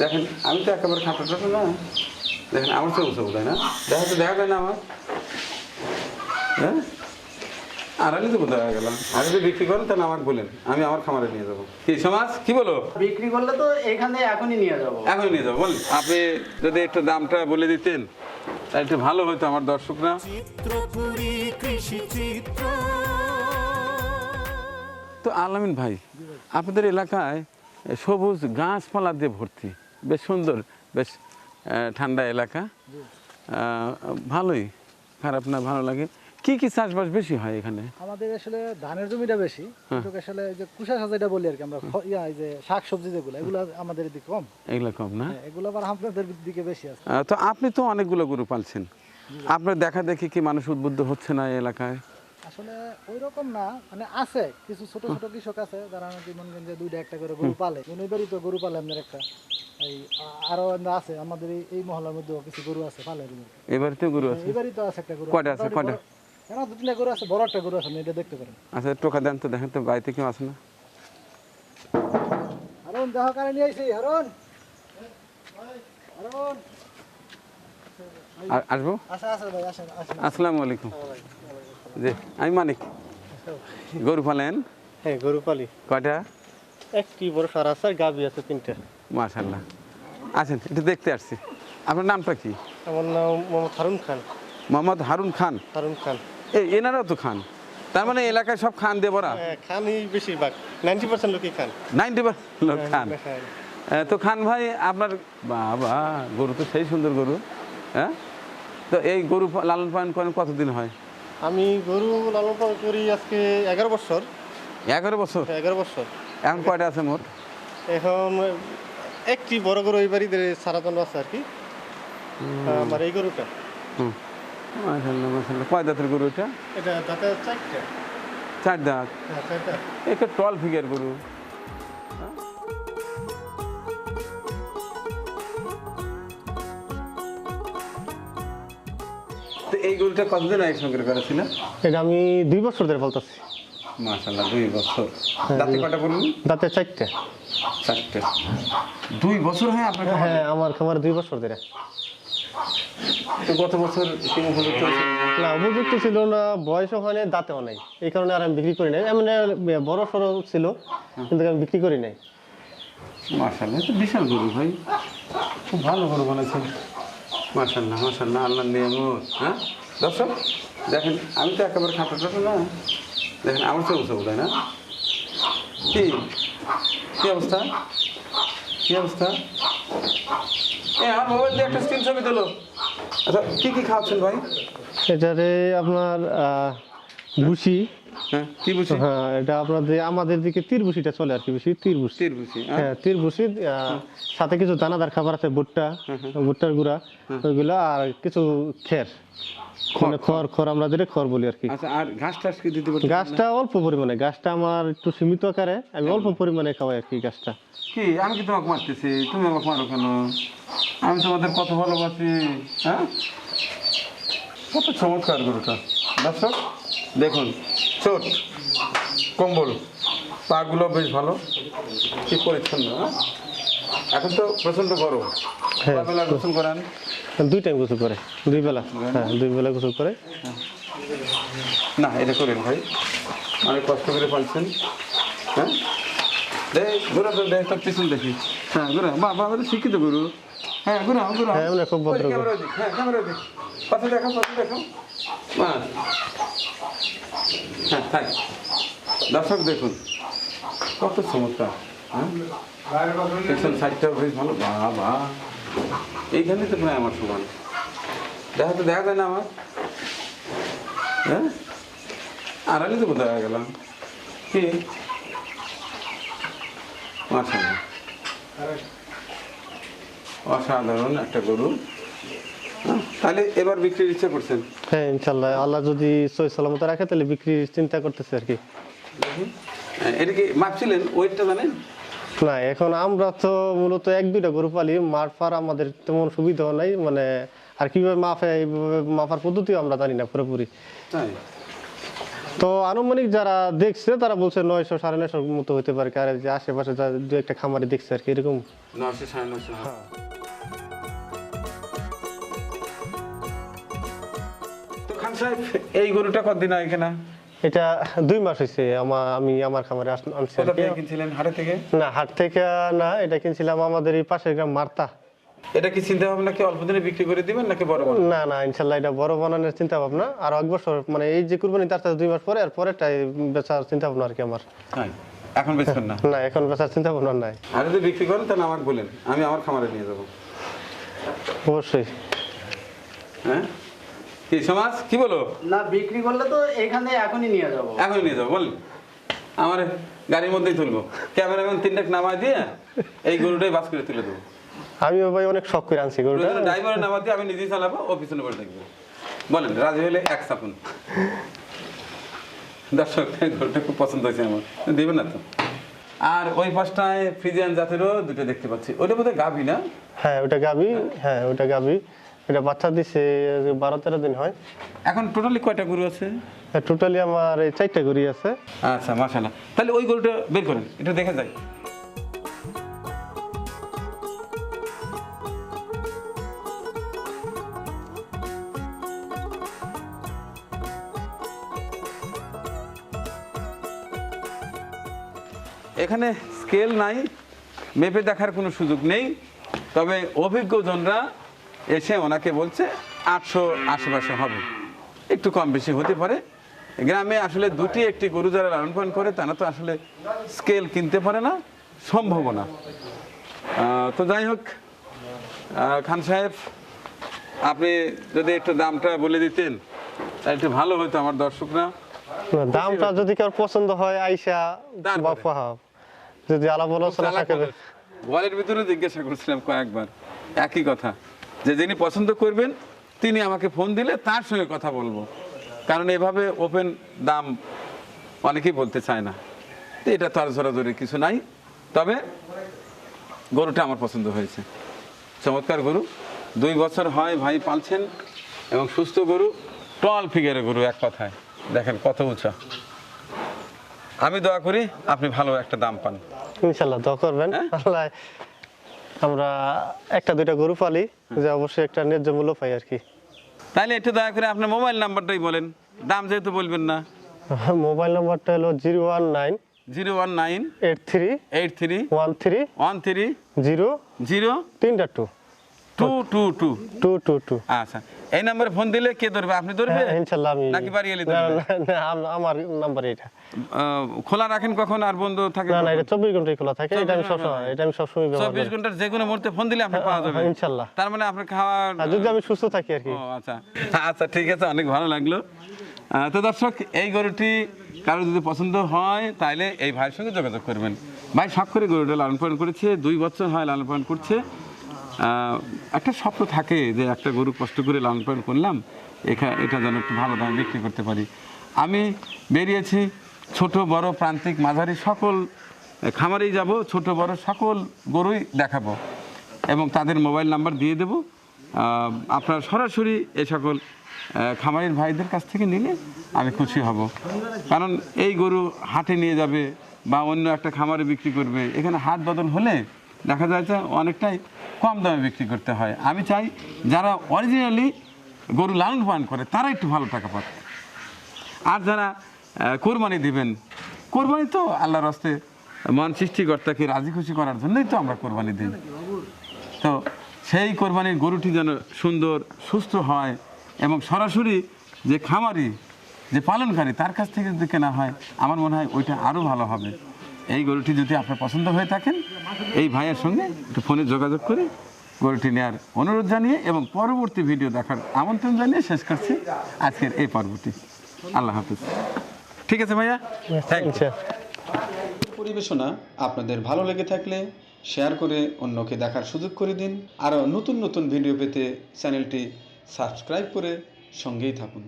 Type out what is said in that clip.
দেখেন আমি তো একেবারে খাটো টাটো না। দেখেন আমার তো উঁচু তাই না? দেখা তো দেখা যায় না আমার। হ্যাঁ? তো গেলাম? আর যদি বিক্রি করেন তাহলে আমাকে বলেন। আমি আমার খামারে নিয়ে যাব। কি সমাজ? কি বলো? বিক্রি করলে তো এখানে এখনই নিয়ে যাব। এখন নিয়ে যাব বলেন। আপনি যদি একটু দামটা বলে দিতেন তাহলে একটু ভালো হতো আমার দর্শকরা। তো আলামিন ভাই আপনাদের এলাকায় সবুজ গাছপালা দিয়ে ভর্তি। বেশ সুন্দর বেশ ঠান্ডা এলাকা। ভালোই খারাপ না ভালো লাগে। কি কি চাষবাস বেশি হয় এখানে? আমাদের আসলে ধানের জমিটা বেশি কিন্তু আসলে যে কুশা সাজাইটা বলি আর কি আমরা ইয়া যে শাক সবজি যেগুলো এগুলো আমাদের এদিকে কম। এগুলো কম না? হ্যাঁ, এগুলো আবার আপনাদের দিকে বেশি আছে। তো আপনি তো অনেকগুলো গরু পালছেন। আপনার দেখা দেখি কি মানুষ উদ্বুদ্ধ হচ্ছে না এই এলাকায়? আসলে ওই রকম না মানে আছে কিছু ছোট ছোট কৃষক আছে যারা নাকি মনে যে দুইটা একটা করে গরু পালে। তো গরু পালে আমাদের একটা। এই আরও আছে আমাদের এই- মহলার মধ্যেও কিছু গরু আছে পালে এবারে তো গরু আছে? এবারই তো আছে একটা গরু। কয়টা আছে, কয়টা? দু তিনটা গরু আছে বড় একটা গরু আছে এটা দেখতে পারেন। আচ্ছা টোকা দেন তো দেখেন তো বাড়িতে কেউ আছে না? হারুন দেহ কারে নিয়ে আইছি হারুন। হারুন। আসব? ভাই আসেন আসেন। আসসালামু আলাইকুম। জি আমি মানিক। গরু পালেন হ্যাঁ গরু পালি কয়টা? একটি বড় সার আছে আর গাবি আছে তিনটা। মাশাল্লাহ আছেন একটু দেখতে আসছি। আপনার নামটা কি? আমার নাম মোহাম্মদ হারুন খান। মোহাম্মদ হারুন খান? হারুন খান। এই এনারাও তো খান। তার মানে এলাকায় সব খান দিয়ে ভরা? হ্যাঁ খানই বেশিরভাগ। নাইনটি পার্সেন্ট লোকই খান। নাইনটি লোক খান। হ্যাঁ। তো খান ভাই আপনার বাবা গরু তো সেই সুন্দর গরু হ্যাঁ? তো এই গরু লালন পালন করেন কতদিন হয়? আমি গরু লালন পালন করি আজকে এগারো বছর। এগারো বছর? এগারো বছর। এখন কয়টা আছে মোট? এখন একটি বড় গরু এই বাড়িতে সারা জন্য আছে আর কি। আমার এই গরুটা। হুম। মাশাল্লাহ কয় দাঁতের গরু এটা? এটা দাঁতে চারটা। চার দাঁত। হ্যাঁ একটা টল ফিগার গরু। গরুটা কতদিন আগে সংগ্রহ করেছিল এটা আমি দুই বছর ধরে বলতেছি। মাশাল্লাহ দুই বছর। দাঁতে কটা বলুন দাঁতে চারটা। চারটে। দুই বছর হয় আপনার হ্যাঁ আমার খামার দুই বছর ধরে। তো গত বছর কি উপযুক্ত না? উপযুক্ত ছিল না হয় নাই দাঁতেও নাই এই কারণে আর আমি বিক্রি করি নাই। এমনি বড় সড়ো ছিল কিন্তু আমি বিক্রি করি নাই। মাশাল্লাহ তো বিশাল গরু ভাই। খুব ভালো গরু বানাইছেন। মাশাল্লাহ মাশাল্লাহ আল্লাহ নিয়ামত হ্যাঁ? দর্শক দেখেন আমি তো একেবারে খাটো টাটো না। দেখেন আমার তো উঁচু তাই না? কি? কি অবস্থা? কি অবস্থা? এ আমার মোবাইল দিয়ে একটা স্ক্রিন ছবি তোলো। আচ্ছা কি কি খাওয়াচ্ছেন ভাই? এটারে আপনার ভুসি। হ্যাঁ কি হ্যাঁ এটা আপনাদের আমাদের দিকে চলে আর কি বেশি ভুসি। হ্যাঁ সাথে কিছু দানাদার খাবার আছে ভুট্টা ভুট্টার গুঁড়া ওইগুলা আর কিছু খের। মানে খড় খড়। আমরা যেটা খড় বলি আর কি। আচ্ছা আর ঘাস টাস কি দিতে পারবেন গাছটা অল্প পরিমাণে গাছটা আমার একটু সীমিত আকারে আমি অল্প পরিমাণে খাওয়াই আর কি গাছটা কি আমি কি তোমাকে মারতেছি? তুমি আমাকে মারো কেন? আমি তোমাদের কত ভালোবাসি হ্যাঁ? কত চমৎকার গরুটা। দর্শক দেখুন চোট কম্বল পাগুলো বেশ ভালো। কি পরিচ্ছন্ন হ্যাঁ? এখন তো প্রচণ্ড গরম। হ্যাঁ। বেলা গোসল করান? দুই টাইম গোসল করে দুই বেলা। হ্যাঁ দুই বেলা গোসল করে। না এটা করেন ভাই। অনেক কষ্ট করে পালছেন। হ্যাঁ? দেখ ঘুরা তো দেখ তোর পিছন দেখি। হ্যাঁ ঘুরা বা বাবা শিক্ষিত গুরু। হ্যাঁ ঘুরা ঘুরা হ্যাঁ, এমনি খুব ভদ্র ক্যামেরা দিক হ্যাঁ ক্যামেরা দিক পাশে দেখো পাশে দেখো বাস হ্যাঁ থাক। দর্শক দেখুন কত চমৎকার হ্যাঁ? বেশ ভালো? বাবা এইখানে তো প্রায় আমার সমান। দেখা তো দেখা যায় না আমার। হ্যাঁ? আড়ালে তো কোথায়? গেলাম। কি? মাশাআল্লাহ। অসাধারণ একটা গরু। হ্যাঁ, তাহলে এবার বিক্রির ইচ্ছা করছেন? হ্যাঁ ইনশাল্লাহ আল্লাহ যদি সই সালামত রাখে তাহলে বিক্রির চিন্তা করতেছে আর কি। হ্যাঁ, এটা কি মাপছিলেন ওয়েটটা জানেন? না এখন আমরা তো মূলত এক দুইটা গরু পালি মার ফার আমাদের তেমন সুবিধাও নাই মানে আর কীভাবে মাফে এইভাবে মাপার পদ্ধতিও আমরা জানি না পুরোপুরি। তো আনুমানিক যারা দেখছে তারা বলছে নয়শো সাড়ে নয়শোর মতো হতে পারে আর যে আশেপাশে দু একটা খামারে দেখছে আর কি এরকম। সাড়ে খান সাহেব এই গরুটা কতদিন আগে কেনা এটা দুই মাস হয়েছে আমার আমি আমার খামারে আনছি কিনছিলেন হাটে থেকে? না হাট থেকে না এটা কিনছিলাম আমাদের এই পাশের গ্রাম মার্তা। এটা কি চিন্তা ভাবনা কি অল্প দিনে বিক্রি করে দিবেন নাকি বড় না না ইনশাল্লাহ এটা বড় বানানোর চিন্তা ভাবনা আর এক বছর মানে এই যে কুরবানি তার সাথে দুই মাস পরে আর পরেরটাই বেচার চিন্তা ভাবনা আর কি আমার। হ্যাঁ এখন বেচবেন না? না এখন বেচার চিন্তা ভাবনা নাই। আর যদি বিক্রি করেন তাহলে আমাকে বলেন আমি আমার খামারে নিয়ে যাব। অবশ্যই। হ্যাঁ? কি সমাজ? কি বলো? না বিক্রি করলে তো এখানে এখনই নিয়ে যাব। এখনই নিয়ে যাব বলেন আমার গাড়ির মধ্যেই তুলবো। ক্যামেরাম্যান তিনটা নামাই দিয়ে এই গরুটাই বাস করে তুলে দেবো। আমিও ভাই অনেক শখ করে আনছি গরুটা। ড্রাইভারের নামা দিয়ে আমি নিজেই চালাবো ও পিছনে বসে থাকব বলেন রাজি হলে এক সাপুন। দর্শক গরুটা খুব পছন্দ হয়েছে আমার। দেবেন না তো? আর ওই পাশটায় ফ্রিজিয়ান জাতেরও দুটো দেখতে পাচ্ছি। ওটা বোধহয় গাভি না? হ্যাঁ ওটা গাবি হ্যাঁ ওটা গাবি এটা বাচ্চা দিছে বারো তেরো দিন হয়। এখন টোটালি কয়টা গরু আছে? টোটালি আমার এই চারটা গরু আছে। আচ্ছা মাশাল্লাহ তাহলে ওই গরুটা বের করেন এটা দেখা যায়। এখানে স্কেল নাই মেপে দেখার কোনো সুযোগ নেই। তবে অভিজ্ঞজনরা এসে ওনাকে বলছে আটশো আশেপাশে হবে। একটু কম বেশি হতে পারে। গ্রামে আসলে দুটি একটি গরু যারা লালন পালন করে তারা তো আসলে স্কেল কিনতে পারে না সম্ভব না। তো যাই হোক খান সাহেব আপনি যদি একটু দামটা বলে দিতেন তাহলে একটু ভালো হতো আমার দর্শকরা। দামটা যদি কার পছন্দ হয় আইসা বা। যদি আলাপ আলোচনা থাকে। ঘরের ভিতরে জিজ্ঞাসা করছিলাম কয়েকবার। একই কথা। যে যিনি পছন্দ করবেন তিনি আমাকে ফোন দিলে তার সঙ্গে কথা বলব। কারণ এভাবে ওপেন দাম অনেকেই বলতে চায় না। তো এটা তো আর জোরাজোরি কিছু নাই। তবে গরুটা আমার পছন্দ হয়েছে। চমৎকার গরু। দুই বছর হয় ভাই পালছেন এবং সুস্থ গরু টল ফিগারের গরু এক কথায়। দেখেন কত উঁচা। আমি দোয়া করি আপনি ভালো একটা দাম পান। ইনশাল্লাহ দোয়া করবেন। হ্যাঁ? আল্লাহ আমরা একটা দুইটা গরু পালি যে অবশ্যই একটা ন্যায্য মূল্য পাই আর কি। তাহলে একটু দয়া করে আপনার মোবাইল নাম্বারটাই বলেন। দাম যেহেতু বলবেন না। মোবাইল নাম্বারটা হলো zero one nine zero one nine eight three eight three one three one three zero zero তিনটা two. Two two two. Two two two. আচ্ছা এই নাম্বারে ফোন দিলে কে ধরবে? আপনি ধরবে হ্যাঁ আমি নাকি বাড়ি এলে ধরবে? আমার নাম্বার এটা খোলা রাখেন কখন আর বন্ধ থাকে না না এটা ঘন্টাই খোলা থাকে এটা আমি সবসময় এটা আমি সবসময় ব্যবহার ঘণ্টার যে কোনো মুহূর্তে ফোন দিলে আপনি পাওয়া যাবে। হ্যাঁ। তার মানে আপনার খাওয়ার আর যদি আমি সুস্থ থাকি আর কি। আচ্ছা। আচ্ছা ঠিক আছে অনেক ভালো লাগল। তো দর্শক এই গরুটি কারও যদি পছন্দ হয় তাহলে এই ভাইয়ের সঙ্গে যোগাযোগ করবেন। ভাই করে গরুটা লালন পালন করেছে দুই বছর হয় লালন পালন করছে। একটা স্বপ্ন থাকে যে একটা গরু কষ্ট করে লালন পালন করলাম, এখা এটা যেন একটু ভালো দামে বিক্রি করতে পারি। আমি বেরিয়েছি ছোট, বড়, প্রান্তিক, মাঝারি, সকল খামারেই যাব, ছোট, বড়, সকল গরুই দেখাবো এবং তাদের মোবাইল নাম্বার দিয়ে দেব। আপনারা সরাসরি এ সকল খামারের ভাইদের কাছ থেকে নিলে আমি খুশি হব। কারণ এই গরু হাটে নিয়ে যাবে বা অন্য একটা খামারে বিক্রি করবে, এখানে হাট বদল হলে দেখা যায় যে অনেকটাই কম দামে বিক্রি করতে হয়। আমি চাই যারা অরিজিনালি গরু লালন পালন করে, তারা একটু ভালো টাকা পাবে আর যারা কোরবানি দিবেন, কোরবানি তো আল্লাহর হস্তে মন সৃষ্টিকর্তাকে রাজি খুশি করার জন্যই তো আমরা কোরবানি দিই। তো সেই কোরবানির গরুটি যেন সুন্দর, সুস্থ হয় এবং সরাসরি যে খামারি, যে পালনকারী, তার কাছ থেকে যদি কেনা হয়, আমার মনে হয় ওইটা আরও ভালো হবে। এই গরুটি যদি আপনার পছন্দ হয়ে থাকেন এই ভাইয়ের সঙ্গে একটু ফোনে যোগাযোগ করে গরুটি নেওয়ার অনুরোধ জানিয়ে এবং পরবর্তী ভিডিও দেখার আমন্ত্রণ জানিয়ে শেষ করছি। আজকের এই পর্বটি। আল্লাহ হাফিজ। ঠিক আছে ভাইয়া? থ্যাংক পরিবেশনা আপনাদের ভালো লেগে থাকলে শেয়ার করে অন্যকে দেখার সুযোগ করে দিন। আরও নতুন নতুন ভিডিও পেতে চ্যানেলটি সাবস্ক্রাইব করে সঙ্গেই থাকুন।